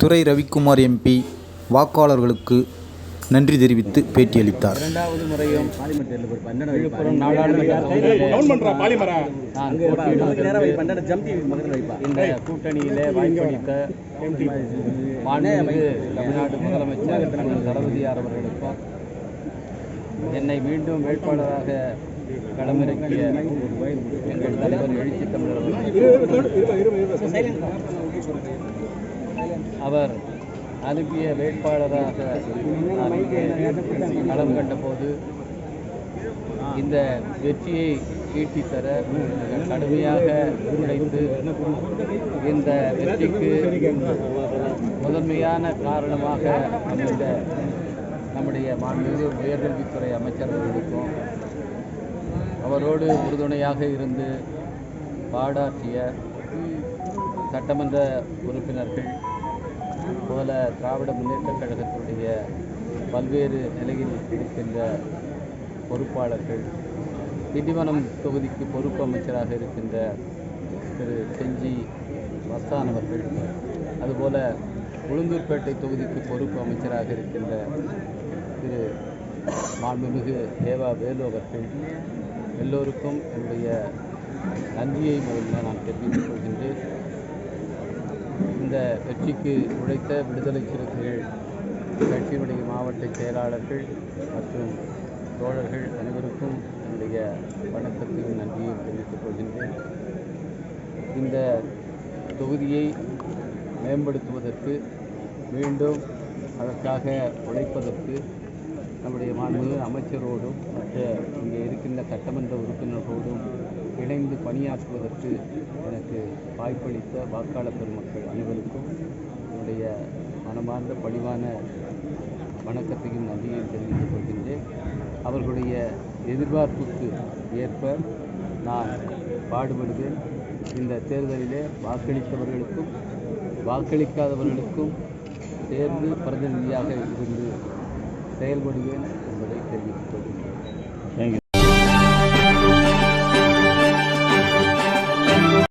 துரை Ravikumar MP வாக்காளர்களுக்கு நன்றி தெரிவித்து பேட்டியளித்தார் இரண்டாவது முறையும் இந்த கூட்டணியிலே வாய்ப்பளித்த தமிழ்நாடு முதலமைச்சர் தளபதியார் அவர்களுக்கும் என்னை மீண்டும் வேட்பாளராக களமிறக்கிய எங்கள் தலைவர் எழுச்சி தமிழர் அவர் அனுப்பிய வேட்பாளராக களம் கண்டபோது இந்த வெற்றியை ஈட்டித்தர கடுமையாக உழைத்து இந்த வெற்றிக்கு முதன்மையான காரணமாக அமைந்த நம்முடைய மாண்புமிகு உயர்கல்வித்துறை அமைச்சர்களுக்கும் அவரோடு உறுதுணையாக இருந்து பாடாற்றிய சட்டமன்ற உறுப்பினர்கள் போல திராவிட முன்னேற்றக் கழகத்தினுடைய பல்வேறு நிலையில் இருக்கின்ற பொறுப்பாளர்கள் திண்டிவனம் தொகுதிக்கு பொறுப்பு அமைச்சராக இருக்கின்ற திரு செஞ்சி வஸ்தான் அவர்கள் அதுபோல உளுந்தூர்பேட்டை தொகுதிக்கு பொறுப்பு அமைச்சராக இருக்கின்ற திரு மாண்புமிகு தேவா வேலு அவர்கள் எல்லோருக்கும் என்னுடைய நன்றியை முதல்ல நான் தெரிவித்துக் கொள்கின்றேன். இந்த வெற்றிக்கு உழைத்த விடுதலை சிறுத்தைகள் கட்சியினுடைய மாவட்ட செயலாளர்கள் மற்றும் தோழர்கள் அனைவருக்கும் என்னுடைய வணக்கத்தையும் நன்றியையும் தெரிவித்துக் கொள்கின்றேன். இந்த தொகுதியை மேம்படுத்துவதற்கு மீண்டும் அதற்காக உழைப்பதற்கு நம்முடைய மாண்பு அமைச்சரோடும் மற்ற இங்கே இருக்கின்ற சட்டமன்ற உறுப்பினர்களோடும் இணைந்து பணியாற்றுவதற்கு எனக்கு வாய்ப்பளித்த வாக்காளர் பெருமக்கள் அனைவருக்கும் என்னுடைய மனமார்ந்த பணிவான வணக்கத்தையும் நன்றியையும் தெரிவித்துக் கொள்கின்றேன். அவர்களுடைய எதிர்பார்ப்புக்கு ஏற்ப நான் பாடுபடுவேன். இந்த தேர்தலிலே வாக்களித்தவர்களுக்கும் வாக்களிக்காதவர்களுக்கும் சேர்ந்து பிரதிநிதியாக இருந்து செயல்படுவேன் என்பதை தெரிவித்துக் கொள்கின்றேன்.